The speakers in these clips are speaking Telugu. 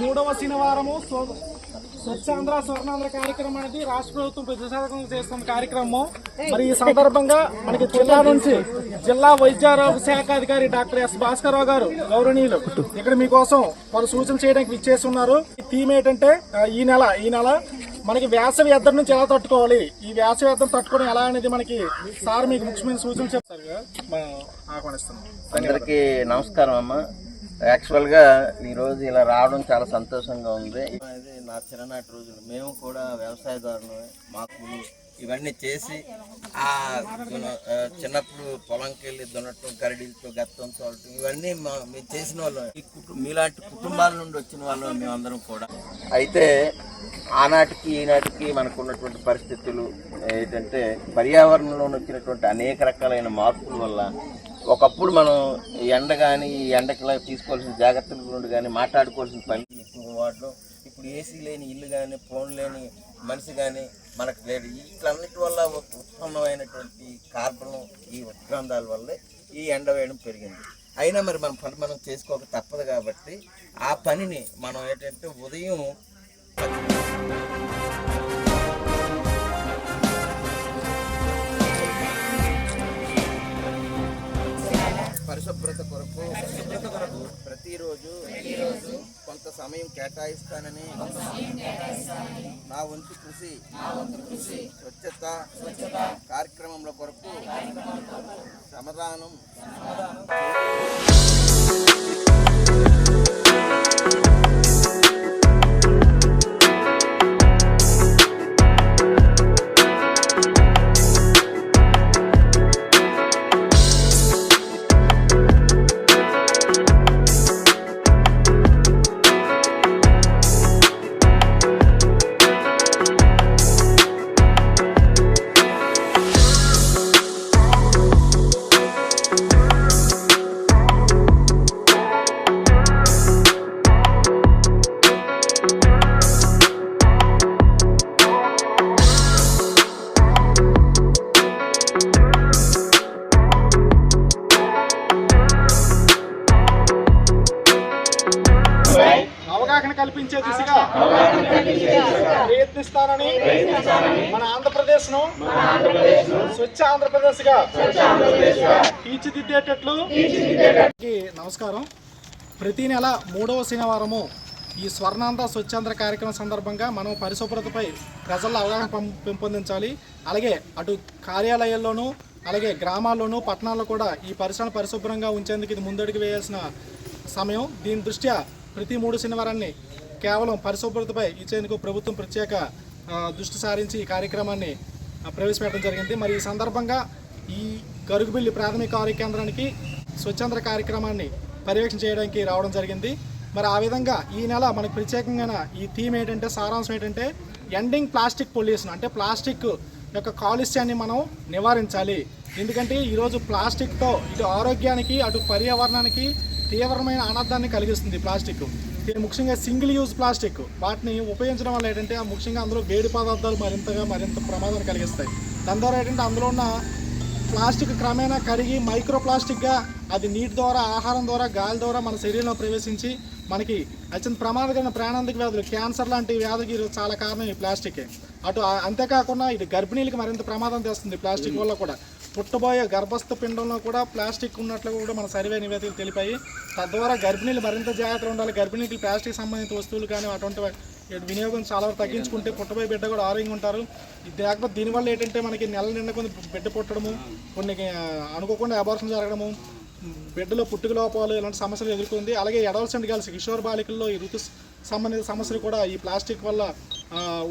మూడవ శనివారము స్వచ్ఛాంధ్ర స్వర్ణాంధ్ర కార్యక్రమం అనేది రాష్ట్ర ప్రభుత్వం ప్రతిసాధకంగా చేస్తున్న కార్యక్రమం మరి ఈ సందర్భంగా మనకి జిల్లా నుంచి జిల్లా వైద్యారోగ్య శాఖ అధికారి డాక్టర్ ఎస్ భాస్కర్రావు గారు గౌరవనీయులు ఇక్కడ మీకోసం వారు సూచన చేయడానికి విచ్చేస్తున్నారు. ఈ థీమ్ ఏంటంటే ఈ నెల ఈ నెల మనకి వేసవి ఎద్దరి నుంచి ఎలా తట్టుకోవాలి? ఈ వేసవి ఎద్దరు తట్టుకోవడం ఎలా అనేది మనకి సార్ మీకు ముఖ్యమైన సూచన చెప్తారు. ఆహ్వానిస్తున్నాం. అందరికీ నమస్కారం అమ్మ. యాక్చువల్గా ఈరోజు ఇలా రావడం చాలా సంతోషంగా ఉంది. ఇది నా చిన్ననాటి రోజులు. మేము కూడా వ్యవసాయదారులు మాకు ఇవన్నీ చేసి ఆ చిన్నప్పుడు పొలంకి వెళ్ళి దున్నటం కరడీలతో గత్తం చూడటం ఇవన్నీ మా- మేము చేసిన వాళ్ళం. ఈ కుటుంబ మీలాంటి కుటుంబాల నుండి వచ్చిన వాళ్ళం మేమందరం కూడా. అయితే ఆనాటికి ఈనాటికి మనకు ఉన్నటువంటి పరిస్థితులు ఏంటంటే పర్యావరణంలో వచ్చినటువంటి అనేక రకాలైన మార్పుల వల్ల ఒకప్పుడు మనం ఈ ఎండ కానీ ఈ ఎండకి తీసుకోవాల్సిన జాగ్రత్తల గురించి కానీ మాట్లాడుకోవాల్సిన పని ఎక్కువ వాటిలో ఇప్పుడు ఏసీ లేని ఇల్లు కానీ ఫోన్ లేని మనిషి కానీ మనకు లేదు వీటన్నిటి వల్ల ఉత్పన్నమైనటువంటి కార్బన్ ఈ ఉద్గ్రంథాల వల్లే ఈ ఎండ వేయడం పెరిగింది. అయినా మరి మన పని మనం చేసుకోక తప్పదు కాబట్టి ఆ పనిని మనం ఏంటంటే ఉదయం పరిశుభ్రత కొరకు కొరకు ప్రతిరోజు కొంత సమయం కేటాయిస్తానని నా వంతు కృషి స్వచ్ఛత స్వచ్ఛత కొరకు సమాధానం ప్రయత్నిస్తానని మన ఆంధ్రప్రదేశ్ను స్వచ్ఛ ఆంధ్రప్రదేశ్గా తీర్చిదిద్దేటట్లు నమస్కారం. ప్రతి నెల మూడవ శనివారము ఈ స్వర్ణాంధ్ర స్వచ్ఛాంధ్ర కార్యక్రమం సందర్భంగా మనం పరిశుభ్రతపై ప్రజల్లో అవగాహన పెంపొందించాలి. అలాగే అటు కార్యాలయాల్లోనూ అలాగే గ్రామాల్లోనూ పట్టణాల్లో కూడా ఈ పరిసరాలు పరిశుభ్రంగా ఉంచేందుకు ఇది ముందడుగు వేయాల్సిన సమయం. దీని దృష్ట్యా ప్రతి మూడు శనివారాన్ని కేవలం పరిశుభ్రతపై ఇచ్చేందుకు ప్రభుత్వం ప్రత్యేక దృష్టి సారించి ఈ కార్యక్రమాన్ని ప్రవేశపెట్టడం జరిగింది. మరి ఈ సందర్భంగా ఈ గరుగుబిల్లి ప్రాథమిక ఆరోగ్య కేంద్రానికి స్వచ్ఛంద్ర కార్యక్రమాన్ని పర్యవేక్షణ చేయడానికి రావడం జరిగింది. మరి ఆ విధంగా ఈ నెల మనకు ప్రత్యేకంగా ఈ థీమ్ ఏంటంటే సారాంశం ఏంటంటే ఎండింగ్ ప్లాస్టిక్ పొల్యూషన్ అంటే ప్లాస్టిక్ యొక్క కాలుష్యాన్ని మనం నివారించాలి. ఎందుకంటే ఈరోజు ప్లాస్టిక్తో ఇటు ఆరోగ్యానికి అటు పర్యావరణానికి తీవ్రమైన అనర్థాన్ని కలిగిస్తుంది ప్లాస్టిక్. దీని ముఖ్యంగా సింగిల్ యూజ్ ప్లాస్టిక్. వాటిని ఉపయోగించడం వల్ల ఏంటంటే ఆ ముఖ్యంగా అందులో వేడి పదార్థాలు మరింతగా మరింత ప్రమాదాన్ని కలిగిస్తాయి. దాని ద్వారా ఏంటంటే అందులో ఉన్న ప్లాస్టిక్ క్రమేణా కరిగి మైక్రో ప్లాస్టిక్గా అది నీటి ద్వారా ఆహారం ద్వారా గాలి ద్వారా మన శరీరంలో ప్రవేశించి మనకి అత్యంత ప్రమాదకరమైన ప్రాణాంతక వ్యాధులు క్యాన్సర్ లాంటి వ్యాధికి చాలా కారణం ఈ ప్లాస్టికే అటు అంతేకాకుండా ఇది గర్భిణీలకు మరింత ప్రమాదం తెస్తుంది ప్లాస్టిక్ వల్ల కూడా. పుట్టబోయే గర్భస్థ పిండంలో కూడా ప్లాస్టిక్ ఉన్నట్లు కూడా మన సర్వే నివేదికలు తెలిపాయి. తద్వారా గర్భిణీలు మరింత జాగ్రత్తగా ఉండాలి. గర్భిణీకి ప్లాస్టిక్ సంబంధిత వస్తువులు కానీ అటువంటి వినియోగం చాలా వరకు తగ్గించుకుంటే పుట్టబోయే బిడ్డ కూడా ఆరోగ్యంగా ఉంటారు. ఇది లేకపోతే దీనివల్ల ఏంటంటే మనకి నెల నిండా కొన్ని బిడ్డ పుట్టడము కొన్ని అనుకోకుండా అబార్షన్ జరగడము బిడ్డలో పుట్టుక లోపాలు ఇలాంటి సమస్యలు ఎదుర్కొంది? అలాగే అడల్సెంట్ గర్ల్స్ కిషోర్ బాలికల్లో ఈ ఋతు సంబంధిత సమస్యలు కూడా ఈ ప్లాస్టిక్ వల్ల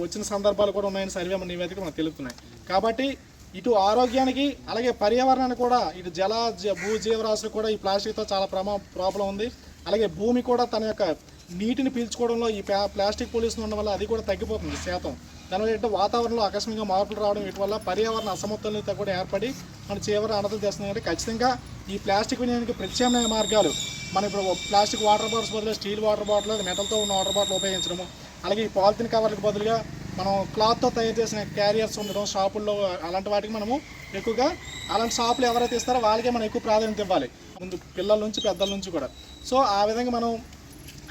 వచ్చిన సందర్భాలు కూడా ఉన్నాయని సర్వే మన నివేదిక మనకు తెలుపుతున్నాయి. కాబట్టి ఇటు ఆరోగ్యానికి అలాగే పర్యావరణానికి కూడా ఇటు జల జ- భూ జీవరాశులు కూడా ఈ ప్లాస్టిక్తో చాలా ప్రమా ప్రాబ్లం ఉంది. అలాగే భూమి కూడా తన యొక్క నీటిని పీల్చుకోవడంలో ఈ ప్లాస్టిక్ పొల్యూషన్ ఉండడం వల్ల అది కూడా తగ్గిపోతుంది శాతం. దానివల్ల ఏంటంటే వాతావరణంలో ఆకస్మికంగా మార్పులు రావడం వీటి వల్ల పర్యావరణ అసమతుల్యత కూడా ఏర్పడి మన తీవ్ర అనర్థం చేస్తుంది అంటే ఖచ్చితంగా ఈ ప్లాస్టిక్ వినియోగానికి ప్రత్యామ్నాయ మార్గాలు మనం ఇప్పుడు ప్లాస్టిక్ వాటర్ బాటిల్స్ బదులు స్టీల్ వాటర్ బాటిల్ మెటల్తో ఉన్న వాటర్ బాటిల్ ఉపయోగించడము. అలాగే ఈ పాలిథిన్ కవర్లకు బదులుగా మనం క్లాత్తో తయారు చేసిన క్యారియర్స్ ఉండడం షాపుల్లో అలాంటి వాటికి మనము ఎక్కువగా అలాంటి షాపులు ఎవరైతే ఇస్తారో వాళ్ళకే మనం ఎక్కువ ప్రాధాన్యత ఇవ్వాలి. ముందు పిల్లల నుంచి పెద్దల నుంచి కూడా. సో ఆ విధంగా మనం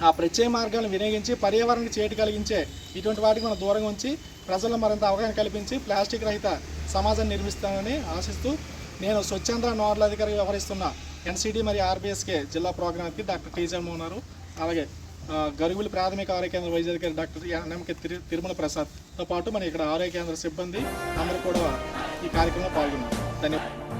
ఆ ప్రత్యేక మార్గాలను వినియోగించి పర్యావరణానికి చేటు కలిగించే ఇటువంటి వాటికి మనం దూరంగా ఉంచి ప్రజల్లో మరింత అవగాహన కల్పించి ప్లాస్టిక్ రహిత సమాజాన్ని నిర్మిస్తానని ఆశిస్తూ నేను స్వచ్ఛంద నోడల్ అధికారి వ్యవహరిస్తున్న ఎన్సిడి మరియు ఆర్బీఎస్కే జిల్లా ప్రోగ్రామ్కి డాక్టర్ టీ ఉన్నారు అలాగే గరుగుల ప్రాథమిక ఆరోగ్య కేంద్ర వైద్య అధికారి doctor N M K Thiru Tirumala ప్రసాద్తో పాటు మన ఇక్కడ ఆరోగ్య కేంద్ర సిబ్బంది అందరూ కూడా ఈ కార్యక్రమంలో పాల్గొన్నారు. ధన్యవాదాలు.